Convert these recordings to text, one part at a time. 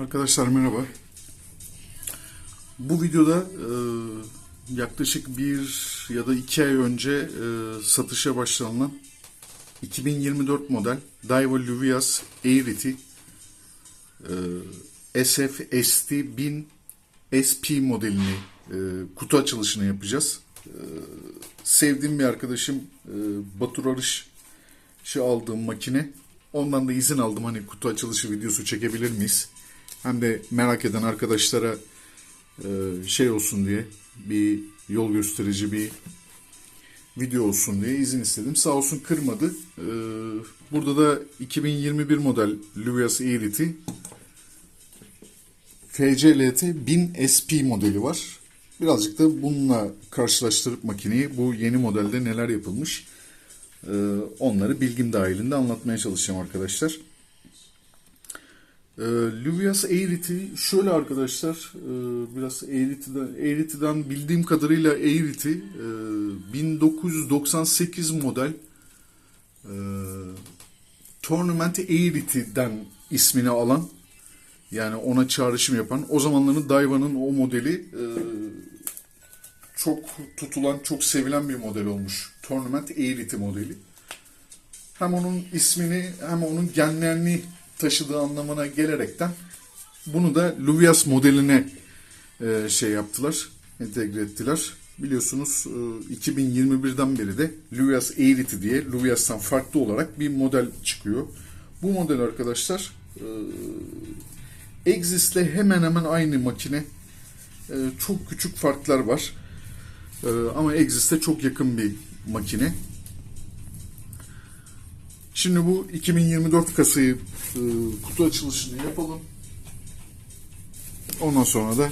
Arkadaşlar merhaba. Bu videoda e, yaklaşık bir ya da iki ay önce e, satışa başlanılan 2024 model Daiwa Luvias Airity e, SF ST 1000 SP modelini e, kutu açılışını yapacağız. E, sevdiğim bir arkadaşım e, Batur Arış şu aldığım makine. Ondan da izin aldım hani kutu açılışı videosu çekebilir miyiz? Hem de merak eden arkadaşlara e, şey olsun diye bir yol gösterici bir video olsun diye izin istedim. Sağ olsun kırmadı. E, Burada da 2021 model Luvias Airity FCLT 1000 SP modeli var. Birazcık da bununla karşılaştırıp makineyi bu yeni modelde neler yapılmış ee, onları bilgim dahilinde anlatmaya çalışacağım arkadaşlar. Ee, Luvias Airity şöyle arkadaşlar e, biraz Airity'den bildiğim kadarıyla Airity e, 1998 model e, Tournament Airity'den ismini alan yani ona çağrışım yapan o zamanların Daiwa'nın o modeli e, çok tutulan, çok sevilen bir model olmuş. Tournament Airity modeli. Hem onun ismini hem onun genlerini taşıdığı anlamına gelerekten bunu da Luvias modeline e, şey yaptılar, entegre ettiler. Biliyorsunuz e, 2021'den beri de Luvias Airity diye Luvias'tan farklı olarak bir model çıkıyor. Bu model arkadaşlar e, Exis'le hemen hemen aynı makine. E, çok küçük farklar var. Ee, ama Exis'e çok yakın bir makine. Şimdi bu 2024 kasayı e, kutu açılışını yapalım. Ondan sonra da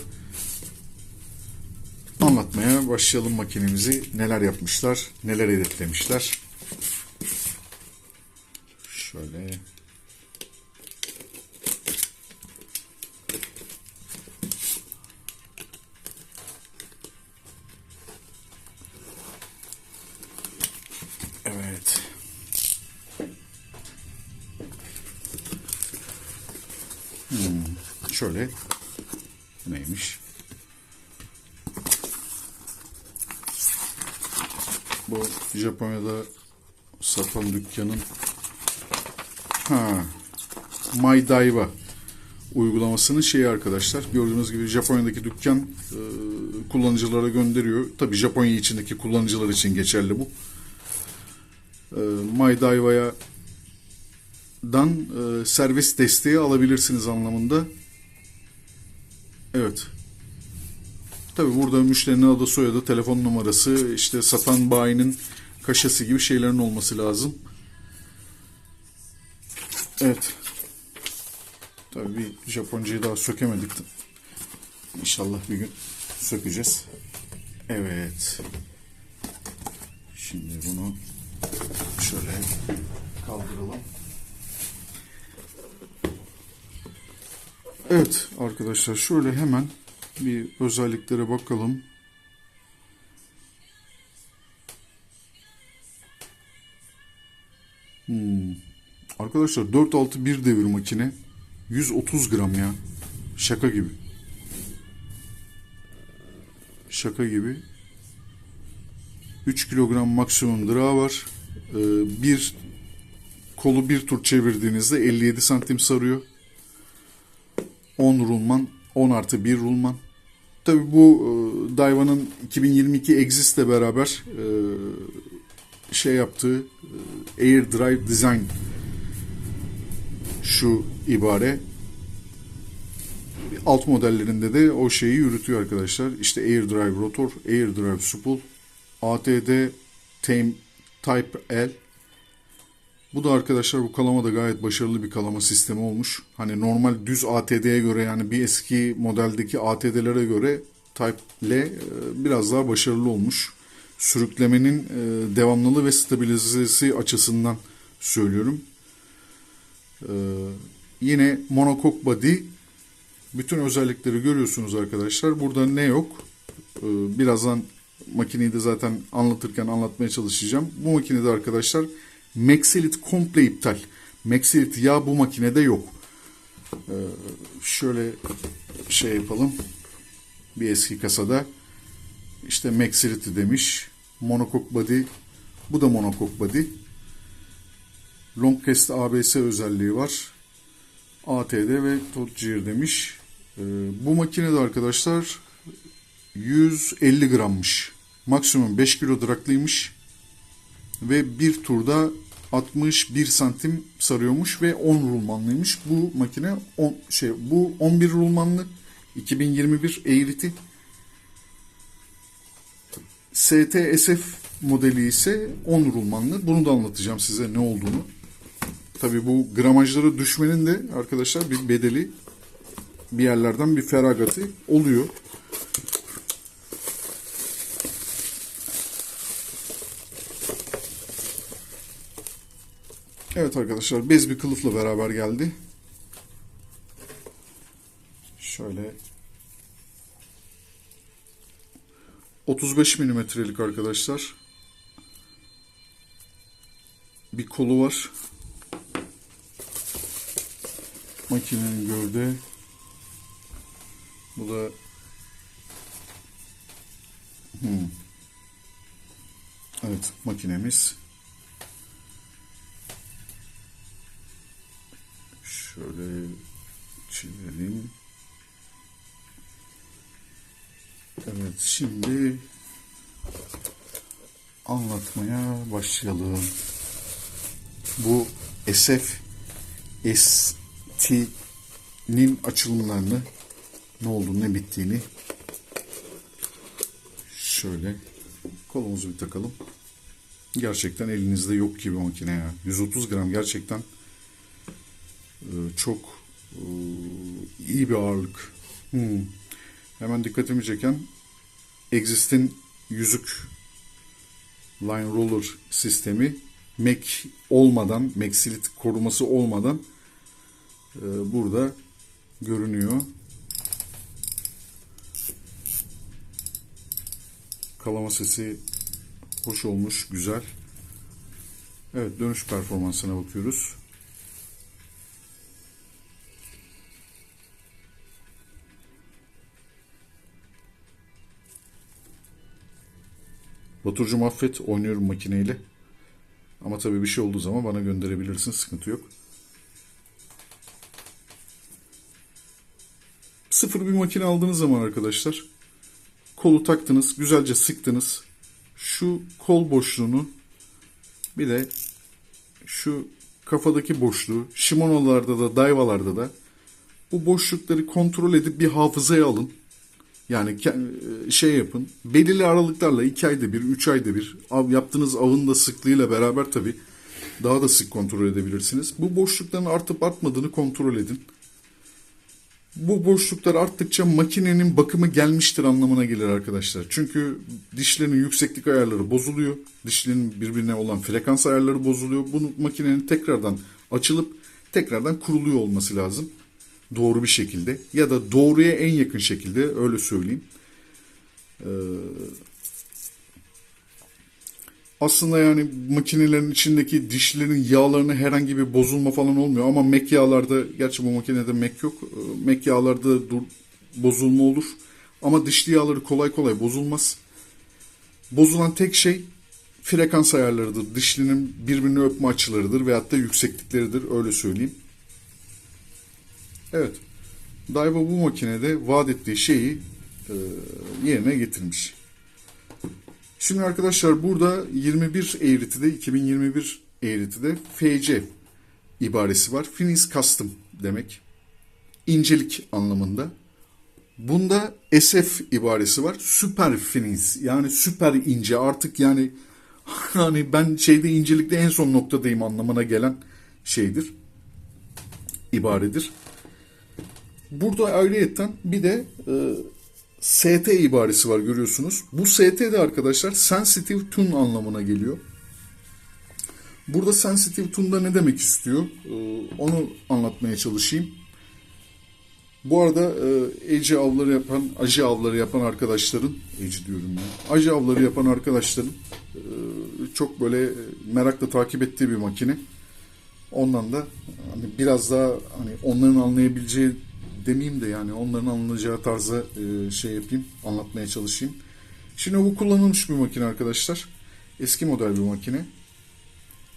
anlatmaya başlayalım makinemizi. Neler yapmışlar, neler hedeflemişler. Şöyle şöyle neymiş? Bu Japonya'da satan dükkanın ha My Daiwa uygulamasının şeyi arkadaşlar. Gördüğünüz gibi Japonya'daki dükkan e, kullanıcılara gönderiyor. Tabi Japonya içindeki kullanıcılar için geçerli bu e, My Daiwa'ya dan e, servis desteği alabilirsiniz anlamında. Evet. Tabi burada müşterinin adı soyadı, telefon numarası, işte satan bayinin kaşesi gibi şeylerin olması lazım. Evet. Tabi bir Japoncayı daha sökemedik. İnşallah bir gün sökeceğiz. Evet. Şimdi bunu şöyle kaldıralım. Evet arkadaşlar şöyle hemen bir özelliklere bakalım. Hmm. Arkadaşlar 461 devir makine 130 gram ya. Şaka gibi. Şaka gibi. 3 kilogram maksimum drağı var. Ee, bir kolu bir tur çevirdiğinizde 57 santim sarıyor. 10 rulman, 10 artı 1 rulman. Tabi bu e, Daiwa'nın 2022 Exist ile beraber e, şey yaptığı e, Air Drive Design şu ibare alt modellerinde de o şeyi yürütüyor arkadaşlar. İşte Air Drive Rotor, Air Drive Spool, ATD Tame Type L. Bu da arkadaşlar bu kalama da gayet başarılı bir kalama sistemi olmuş. Hani normal düz ATD'ye göre yani bir eski modeldeki ATD'lere göre Type L e, biraz daha başarılı olmuş. Sürüklemenin e, devamlılığı ve stabilizesi açısından söylüyorum. E, yine monokok body bütün özellikleri görüyorsunuz arkadaşlar. Burada ne yok? Birazdan makineyi de zaten anlatırken anlatmaya çalışacağım. Bu makinede arkadaşlar Maxilit komple iptal. Maxilit ya bu makinede yok. Ee, şöyle şey yapalım. Bir eski kasada işte Maxirity demiş. Monocoque body. Bu da monocoque body. Longcast ABS özelliği var. ATD ve Todd Gear demiş. Ee, bu makinede arkadaşlar 150 grammış. Maksimum 5 kilo draklıymış. Ve bir turda 61 santim sarıyormuş ve 10 rulmanlıymış. Bu makine 10 şey bu 11 rulmanlı 2021 Eğriti. STSF modeli ise 10 rulmanlı. Bunu da anlatacağım size ne olduğunu. Tabii bu gramajlara düşmenin de arkadaşlar bir bedeli bir yerlerden bir feragatı oluyor. Evet arkadaşlar bez bir kılıfla beraber geldi. Şöyle 35 milimetrelik arkadaşlar. Bir kolu var. Makinenin gövde. Bu da hmm. Evet makinemiz. Şimdi anlatmaya başlayalım. Bu SF ST'nin açılımlarını ne olduğunu ne bittiğini şöyle kolumuzu bir takalım. Gerçekten elinizde yok gibi makine ya. 130 gram gerçekten e, çok e, iyi bir ağırlık. Hmm. Hemen dikkatimi çeken Exist'in yüzük line roller sistemi Mac olmadan, Maxilit koruması olmadan e, burada görünüyor. Kalama sesi hoş olmuş, güzel. Evet, dönüş performansına bakıyoruz. Baturcuğum affet, oynuyorum makineyle. Ama tabii bir şey olduğu zaman bana gönderebilirsin, sıkıntı yok. Sıfır bir makine aldığınız zaman arkadaşlar, kolu taktınız, güzelce sıktınız. Şu kol boşluğunu bir de şu kafadaki boşluğu, Shimano'larda da, Daiwa'larda da bu boşlukları kontrol edip bir hafızaya alın. Yani ke- şey yapın. Belirli aralıklarla 2 ayda bir, 3 ayda bir av, yaptığınız avın da sıklığıyla beraber tabii daha da sık kontrol edebilirsiniz. Bu boşlukların artıp artmadığını kontrol edin. Bu boşluklar arttıkça makinenin bakımı gelmiştir anlamına gelir arkadaşlar. Çünkü dişlerin yükseklik ayarları bozuluyor. Dişlerin birbirine olan frekans ayarları bozuluyor. Bunu makinenin tekrardan açılıp tekrardan kuruluyor olması lazım doğru bir şekilde ya da doğruya en yakın şekilde öyle söyleyeyim. Ee, aslında yani makinelerin içindeki dişlerin yağlarını herhangi bir bozulma falan olmuyor ama mek yağlarda gerçi bu makinede mek yok. Ee, Mek yağlarda dur, bozulma olur ama dişli yağları kolay kolay bozulmaz. Bozulan tek şey frekans ayarlarıdır. Dişlinin birbirini öpme açılarıdır veyahut da yükseklikleridir öyle söyleyeyim. Evet. Daiwa bu makinede vaat ettiği şeyi e, yerine getirmiş. Şimdi arkadaşlar burada 21 Eğriti'de 2021 Eğriti'de FC ibaresi var. Finis Custom demek. İncelik anlamında. Bunda SF ibaresi var. Süper finis yani süper ince artık yani hani ben şeyde incelikte en son noktadayım anlamına gelen şeydir. ibaredir. Burada ayrıyetten bir de e, ST ibaresi var görüyorsunuz. Bu ST de arkadaşlar sensitive tune anlamına geliyor. Burada sensitive tune'da ne demek istiyor? E, onu anlatmaya çalışayım. Bu arada e, eci avları yapan, acı avları yapan arkadaşların, eci diyorum ya, acı avları yapan arkadaşların e, çok böyle merakla takip ettiği bir makine. Ondan da hani biraz daha hani onların anlayabileceği demeyeyim de yani onların anlayacağı tarzda e, şey yapayım, anlatmaya çalışayım. Şimdi bu kullanılmış bir makine arkadaşlar. Eski model bir makine.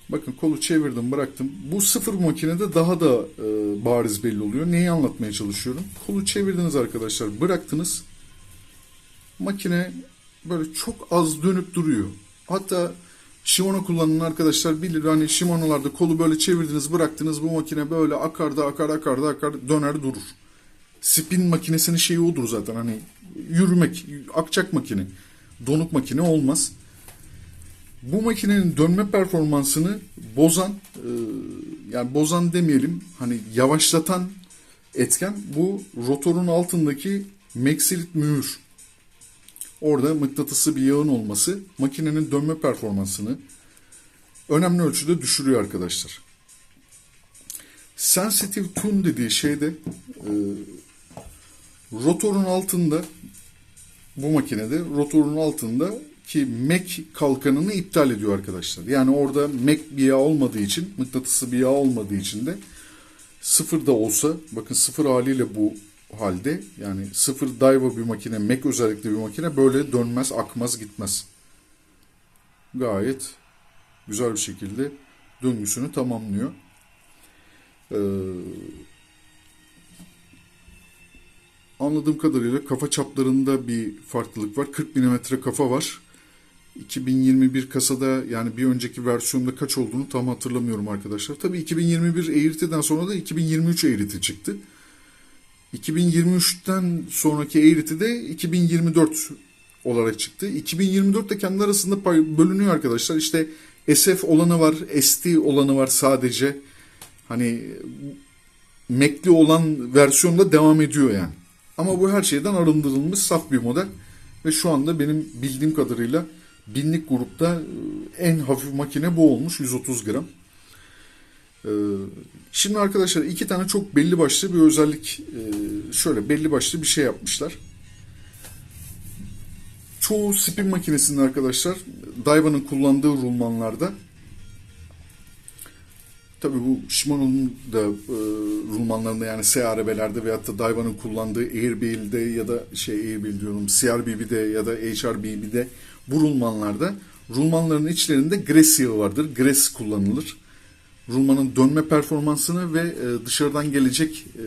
Bakın kolu çevirdim bıraktım. Bu sıfır makinede daha da e, bariz belli oluyor. Neyi anlatmaya çalışıyorum? Kolu çevirdiniz arkadaşlar bıraktınız. Makine böyle çok az dönüp duruyor. Hatta Shimano kullanan arkadaşlar bilir hani Shimano'larda kolu böyle çevirdiniz bıraktınız bu makine böyle akar da akar akar da akar döner durur. Spin makinesinin şeyi odur zaten hani yürümek akacak makine donuk makine olmaz. Bu makinenin dönme performansını bozan e, yani bozan demeyelim hani yavaşlatan etken bu rotorun altındaki Maxilit mühür. Orada mıknatısı bir yağın olması makinenin dönme performansını önemli ölçüde düşürüyor arkadaşlar. Sensitive tune dediği şeyde e, rotorun altında bu makinede rotorun altında ki Mac kalkanını iptal ediyor arkadaşlar. Yani orada Mac bir yağ olmadığı için, mıknatısı bir yağ olmadığı için de sıfır da olsa, bakın sıfır haliyle bu halde yani sıfır Daiwa bir makine, Mac özellikle bir makine böyle dönmez, akmaz, gitmez. Gayet güzel bir şekilde döngüsünü tamamlıyor. Ee, anladığım kadarıyla kafa çaplarında bir farklılık var. 40 mm kafa var. 2021 kasada yani bir önceki versiyonda kaç olduğunu tam hatırlamıyorum arkadaşlar. Tabii 2021 Eğriti'den sonra da 2023 Eğriti çıktı. 2023'ten sonraki Eğriti de 2024 olarak çıktı. 2024 de kendi arasında bölünüyor arkadaşlar. İşte SF olanı var, ST olanı var sadece. Hani Mac'li olan versiyonda devam ediyor yani. Ama bu her şeyden arındırılmış saf bir model. Ve şu anda benim bildiğim kadarıyla binlik grupta e, en hafif makine bu olmuş 130 gram. Ee, Şimdi arkadaşlar iki tane çok belli başlı bir özellik e, şöyle belli başlı bir şey yapmışlar. Çoğu spin makinesinde arkadaşlar Daiwa'nın kullandığı rulmanlarda Tabii bu Shimano'nun da e, rulmanlarında yani SRB'lerde veyahut da Daiwa'nın kullandığı Airbale'de ya da şey Airbale diyorum CRBB'de ya da HRBB'de bu rulmanlarda rulmanların içlerinde Gress yağı vardır. Gress kullanılır. Rulmanın dönme performansını ve e, dışarıdan gelecek e,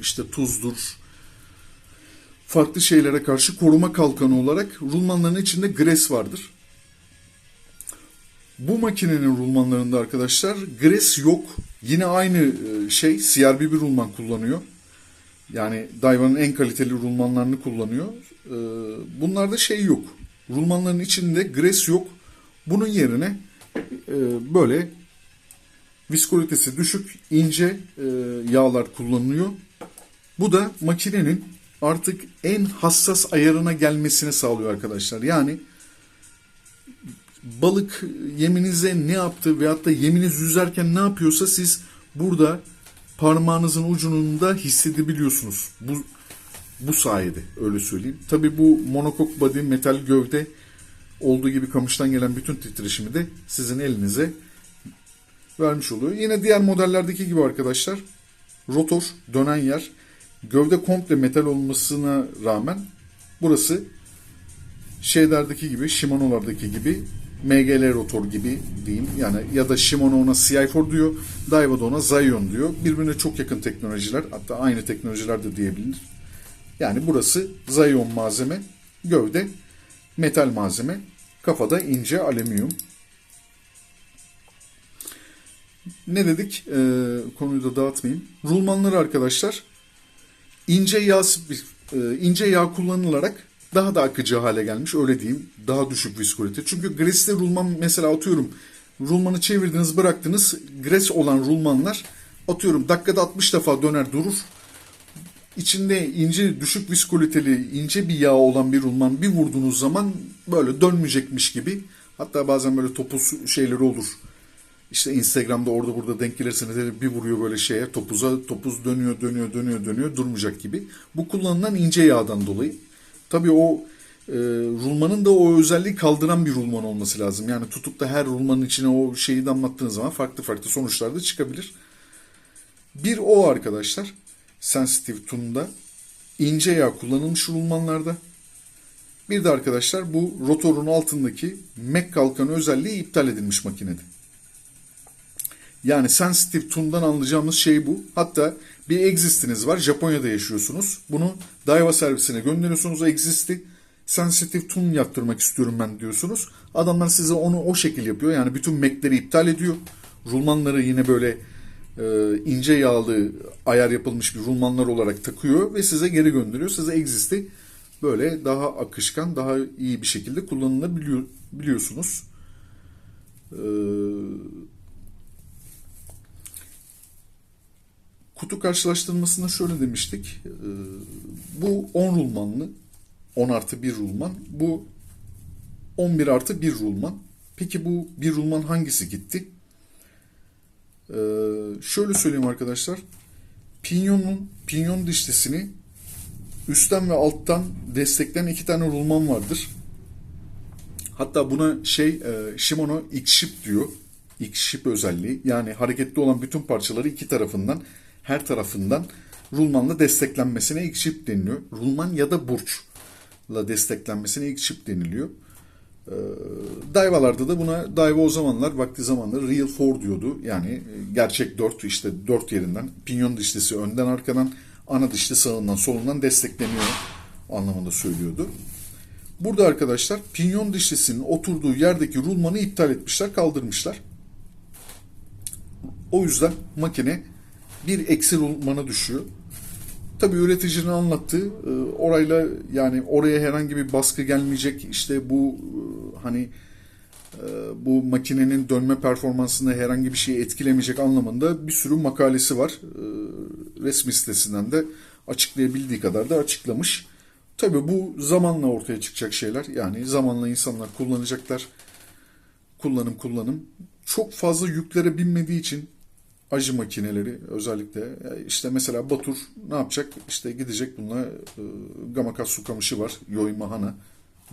işte tuzdur, farklı şeylere karşı koruma kalkanı olarak rulmanların içinde Gress vardır. Bu makinenin rulmanlarında arkadaşlar Gres yok. Yine aynı e, şey CRB bir rulman kullanıyor. Yani Daiwa'nın en kaliteli rulmanlarını kullanıyor. E, bunlarda şey yok. Rulmanların içinde Gres yok. Bunun yerine e, böyle viskolitesi düşük, ince yağlar kullanılıyor. Bu da makinenin artık en hassas ayarına gelmesini sağlıyor arkadaşlar. Yani balık yeminize ne yaptı veyahut da yeminiz yüzerken ne yapıyorsa siz burada parmağınızın ucunda hissedebiliyorsunuz. Bu bu sayede öyle söyleyeyim. Tabi bu monokok body metal gövde olduğu gibi kamıştan gelen bütün titreşimi de sizin elinize vermiş oluyor. Yine diğer modellerdeki gibi arkadaşlar rotor dönen yer gövde komple metal olmasına rağmen burası şeylerdeki gibi Shimano'lardaki gibi MGL rotor gibi diyeyim. Yani ya da Shimano ona CI4 diyor. Daiwa da ona Zion diyor. Birbirine çok yakın teknolojiler. Hatta aynı teknolojiler de diyebilir. Yani burası Zion malzeme. Gövde metal malzeme. Kafada ince alüminyum. Ne dedik? Ee, konuyu da dağıtmayayım. Rulmanları arkadaşlar ince yağ e, ince yağ kullanılarak daha da akıcı hale gelmiş öyle diyeyim. Daha düşük viskolite. Çünkü Gress'te rulman mesela atıyorum rulmanı çevirdiniz bıraktınız. Gress olan rulmanlar atıyorum dakikada 60 defa döner durur. İçinde ince düşük viskoliteli ince bir yağ olan bir rulman bir vurduğunuz zaman böyle dönmeyecekmiş gibi. Hatta bazen böyle topuz şeyleri olur. İşte Instagram'da orada burada denk gelirseniz bir vuruyor böyle şeye topuza topuz dönüyor dönüyor dönüyor dönüyor durmayacak gibi. Bu kullanılan ince yağdan dolayı. Tabii o e, rulmanın da o özelliği kaldıran bir rulman olması lazım. Yani tutup da her rulmanın içine o şeyi damlattığınız zaman farklı farklı sonuçlar da çıkabilir. Bir o arkadaşlar. Sensitive Toon'da ince yağ kullanılmış rulmanlarda. Bir de arkadaşlar bu rotorun altındaki mek kalkanı özelliği iptal edilmiş makinede. Yani Sensitive Toon'dan anlayacağımız şey bu. Hatta bir Exist'iniz var. Japonya'da yaşıyorsunuz. Bunu Daiwa servisine gönderiyorsunuz. Exist'i Sensitive Toon yaptırmak istiyorum ben diyorsunuz. Adamlar size onu o şekil yapıyor. Yani bütün Mac'leri iptal ediyor. Rulmanları yine böyle e, ince yağlı ayar yapılmış bir rulmanlar olarak takıyor ve size geri gönderiyor. Size Exist'i böyle daha akışkan, daha iyi bir şekilde kullanılabiliyor biliyorsunuz. Ee, kutu karşılaştırmasında şöyle demiştik. Ee, bu 10 rulmanlı 10 artı 1 rulman. Bu 11 artı 1 rulman. Peki bu bir rulman hangisi gitti? Ee, şöyle söyleyeyim arkadaşlar. Pinyonun pinyon dişlisini üstten ve alttan destekleyen iki tane rulman vardır. Hatta buna şey e, Shimano X-Ship diyor. X-Ship özelliği. Yani hareketli olan bütün parçaları iki tarafından her tarafından rulmanla desteklenmesine X-Ship deniliyor. Rulman ya da burçla desteklenmesine X-Ship deniliyor. Ee, Daiwa'larda da buna Daiwa o zamanlar vakti zamanlar Real 4 diyordu. Yani e, gerçek 4 işte 4 yerinden pinyon dişlisi önden arkadan ana dişli sağından solundan destekleniyor anlamında söylüyordu. Burada arkadaşlar pinyon dişlisinin oturduğu yerdeki rulmanı iptal etmişler, kaldırmışlar. O yüzden makine bir eksi rulmana düşüyor. Tabi üreticinin anlattığı e, orayla yani oraya herhangi bir baskı gelmeyecek işte bu e, hani e, bu makinenin dönme performansında herhangi bir şey etkilemeyecek anlamında bir sürü makalesi var. Resmi sitesinden de açıklayabildiği kadar da açıklamış. Tabi bu zamanla ortaya çıkacak şeyler. Yani zamanla insanlar kullanacaklar. Kullanım kullanım. Çok fazla yüklere binmediği için acı makineleri özellikle işte mesela Batur ne yapacak? İşte gidecek bununla e, Gamakatsu kamışı var. Yoimahana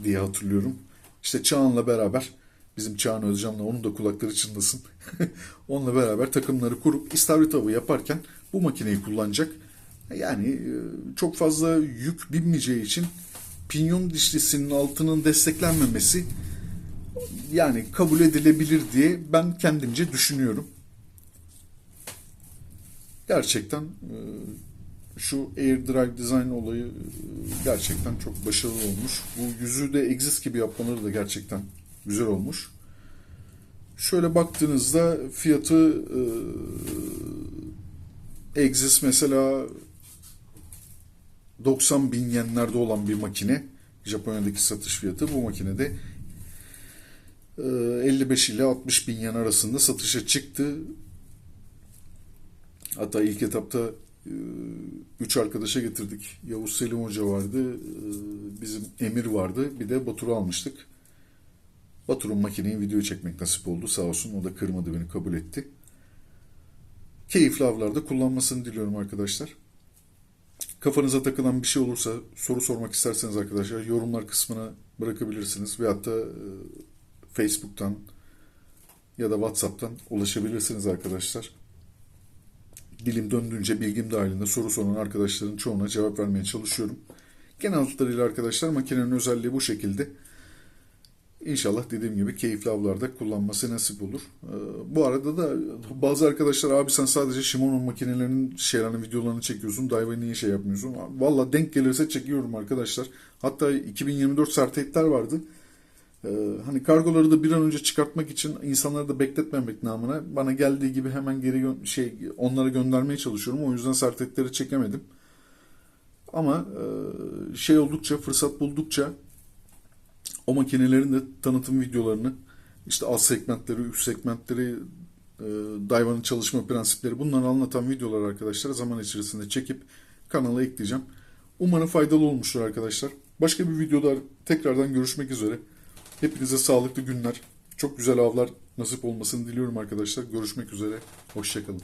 diye hatırlıyorum. İşte Çağan'la beraber bizim Çağan Özcan'la onun da kulakları çınlasın. Onunla beraber takımları kurup istavrit avı yaparken bu makineyi kullanacak. Yani e, çok fazla yük binmeyeceği için pinyon dişlisinin altının desteklenmemesi yani kabul edilebilir diye ben kendimce düşünüyorum. Gerçekten e, şu Air Drive Design olayı e, gerçekten çok başarılı olmuş. Bu yüzü de Exist gibi yapmaları da gerçekten güzel olmuş. Şöyle baktığınızda fiyatı e, Exist mesela 90 bin yenlerde olan bir makine. Japonya'daki satış fiyatı bu makinede 55 ile 60 bin yen arasında satışa çıktı. Hatta ilk etapta üç arkadaşa getirdik. Yavuz Selim Hoca vardı, bizim Emir vardı, bir de Batur'u almıştık. Batur'un makineyi video çekmek nasip oldu sağ olsun. O da kırmadı beni, kabul etti. Keyifli avlarda kullanmasını diliyorum arkadaşlar. Kafanıza takılan bir şey olursa soru sormak isterseniz arkadaşlar yorumlar kısmına bırakabilirsiniz. Ve hatta Facebook'tan ya da WhatsApp'tan ulaşabilirsiniz arkadaşlar. Dilim döndüğünce bilgim dahilinde soru soran arkadaşların çoğuna cevap vermeye çalışıyorum. Genel hatlarıyla arkadaşlar makinenin özelliği bu şekilde. İnşallah dediğim gibi keyifli avlarda kullanması nasip olur. Bu arada da bazı arkadaşlar abi sen sadece Shimano makinelerinin şeylerini videolarını çekiyorsun. Daiwa niye şey yapmıyorsun? Valla denk gelirse çekiyorum arkadaşlar. Hatta 2024 Sertaitler vardı. Hani kargoları da bir an önce çıkartmak için insanları da bekletmemek namına bana geldiği gibi hemen geri şey onlara göndermeye çalışıyorum. O yüzden sertetleri çekemedim. Ama şey oldukça fırsat buldukça o makinelerin de tanıtım videolarını işte alt segmentleri, üst segmentleri, e, Daiwa'nın çalışma prensipleri bunları anlatan videolar arkadaşlar zaman içerisinde çekip kanala ekleyeceğim. Umarım faydalı olmuştur arkadaşlar. Başka bir videoda tekrardan görüşmek üzere. Hepinize sağlıklı günler, çok güzel avlar nasip olmasını diliyorum arkadaşlar. Görüşmek üzere, hoşçakalın.